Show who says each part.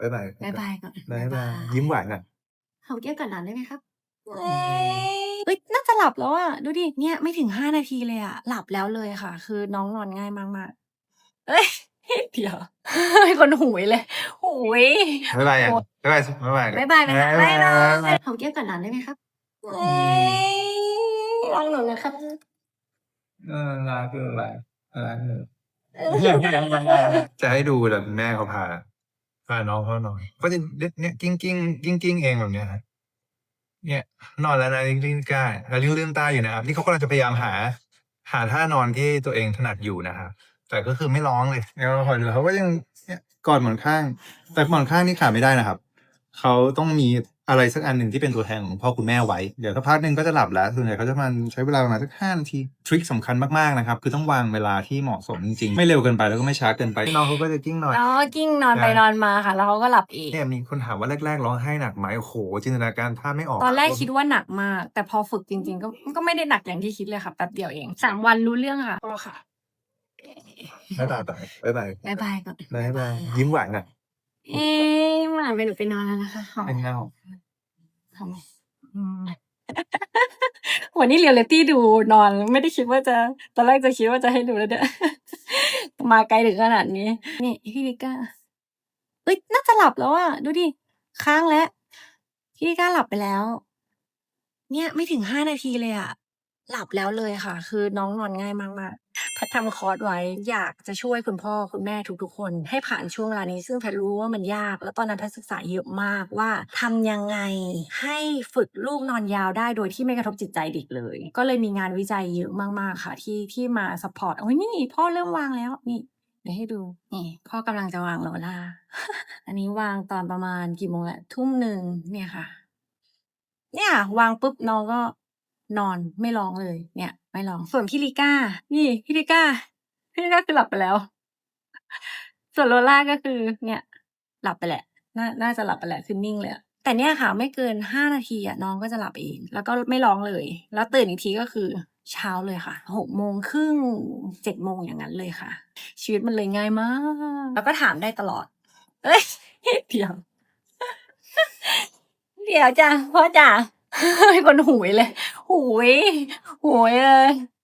Speaker 1: บ๊ายบาย
Speaker 2: บายบายก่อน
Speaker 1: บ๊ายบายยิ้มหวานก่อน
Speaker 2: หอมแก้มก่อนนอนได้ไหมครับเอ้ยเอ้ยน่าจะหลับแล้วอะ ดูดิ เนี่ยไม่ถึงห้านาทีเลยอะ หลับแล้วเลยค่ะ คือน้องนอนง่ายมากๆ เอ้ย เดี๋ยวเป็นคนหุยเลยหุย
Speaker 1: บ๊ายบายอะ
Speaker 2: โอ้
Speaker 1: บ๊ายบายบ๊ายบาย
Speaker 2: บายบายไปค่ะบายบา
Speaker 1: บ๊ายบาย
Speaker 2: ยหอมแก้มก่อนนอนได้ไหมครับเอ้ยรักหนูนะครับ
Speaker 1: เออรักคืออะไรรักหนูจะให้ดูแบบแม่เขาพา่าน้องเขานอนก็จะเนี่ยกิ้งกิ้งกิ้งกิ้งเองแบบเนี้ยฮะเนี่ย นอนแล้วนะกิ้งกิ้งกล้าแล้วลิ้นลื่นตาอยู่นะครับนี่เขากำลังจะพยายามหา หาท่านอนที่ตัวเองถนัดอยู่นะครับแต่ก็คือไม่ร้องเลยแล้วหอยวเราคอยดูเขาก็ยังเนี่ยกอดหมอนข้าง แต่หมอนข้างนี่ขาดไม่ได้นะครับเขาต้องมี อะไรสักอันหนึ่งที่เป็นตัวแทนของพ่อคุณแม่ไว้ เดี๋ยวสักพักหนึ่งก็จะหลับแล้ว ส่วนใหญ่เขาจะมันใช้เวลาประมาณสักห้านาที ทริคสำคัญมากๆนะครับ คือต้องวางเวลาที่เหมาะสมจริงๆ ไม่เร็วเกินไปแล้วก็ไม่ช้าเกินไปน้องเขาก็จะกิ้งหน่อย
Speaker 2: น้องกิ้งนอนไป
Speaker 1: ใช่
Speaker 2: นอนมาค่ะ แล้วเขาก็หลับอีก
Speaker 1: เนี่ยมีคนถามว่าแรกๆร้องไห้หนักไหมโอ้โหจินตนาการภาพไม่ออก
Speaker 2: ตอนแรกคิดว่าหนักมาก แต่พอฝึกจริง ๆ ก็ก็ไม่ได้หนักอย่างที่คิดเลยค่ะแป๊บเดียวเองสามวันรู้เรื่องค่ะก็ค่ะ
Speaker 1: บ๊ายบายบ๊ายบาย
Speaker 2: บายบายก่อน
Speaker 1: บ๊ายบายยิ้มหวานก่อน
Speaker 2: เอ๊ะหวานไปหนูไปนอนแล้วนะคะหอม
Speaker 1: เป็นเงา
Speaker 2: หอมอืมวันนี้เรียลลิตี้ดูนอน ไม่ได้คิดว่าจะ ตอนแรกจะคิดว่าจะให้ดูแล้วเด้อมาไกลถึงขนาดนี้ นี่พี่ลิก้าเอ้ยน่าจะหลับแล้วอะ ดูดิ ค้างแล้วพี่ลิก้าหลับไปแล้ว เนี่ยไม่ถึงห้านาทีเลยอะหลับแล้วเลยค่ะ คือน้องนอนง่ายมากๆ แพททำคอร์สไว้ อยากจะช่วยคุณพ่อคุณแม่ทุกๆคน ให้ผ่านช่วงเวลานี้ ซึ่งแพทรู้ว่ามันยาก แล้วตอนนั้นแพทศึกษาเยอะมากว่าทำยังไงให้ฝึกลูกนอนยาวได้โดยที่ไม่กระทบจิตใจเด็กเลย ก็เลยมีงานวิจัยเยอะมากๆค่ะ ที่ที่มาสปอร์ตโอ้ยนี่ พ่อเริ่มวางแล้วนี่เดี๋ยวให้ดูนี่พ่อกำลังจะวางโลล่าอันนี้วางตอนประมาณกี่โมงแหละทุ่มหนึ่งเนี่ยค่ะ เนี่ย วางปุ๊บน้องก็นอนไม่ร้องเลย เนี่ย ไม่ร้อง ส่วนพี่ลิก้า นี่พี่ลิก้าพี่ลิก้าคือหลับไปแล้ว ส่วนโลล่าก็คือ เนี่ย หลับไปแหละน่าน่าจะหลับไปแหละคือนิ่งเลยแต่เนี่ยค่ะ ไม่เกินห้านาทีอะน้องก็จะหลับเอง แล้วก็ไม่ร้องเลย แล้วตื่นอีกทีก็คือ เช้าเลยค่ะหกโมงครึ่งเจ็ดโมงอย่างนั้นเลยค่ะ ชีวิตมันเลยง่ายมาก แล้วก็ถามได้ตลอด เอ้ยเดี๋ยวเดี๋ยวจ้ะพ่อจ๋า คนหุยเลย หุย หุยเลย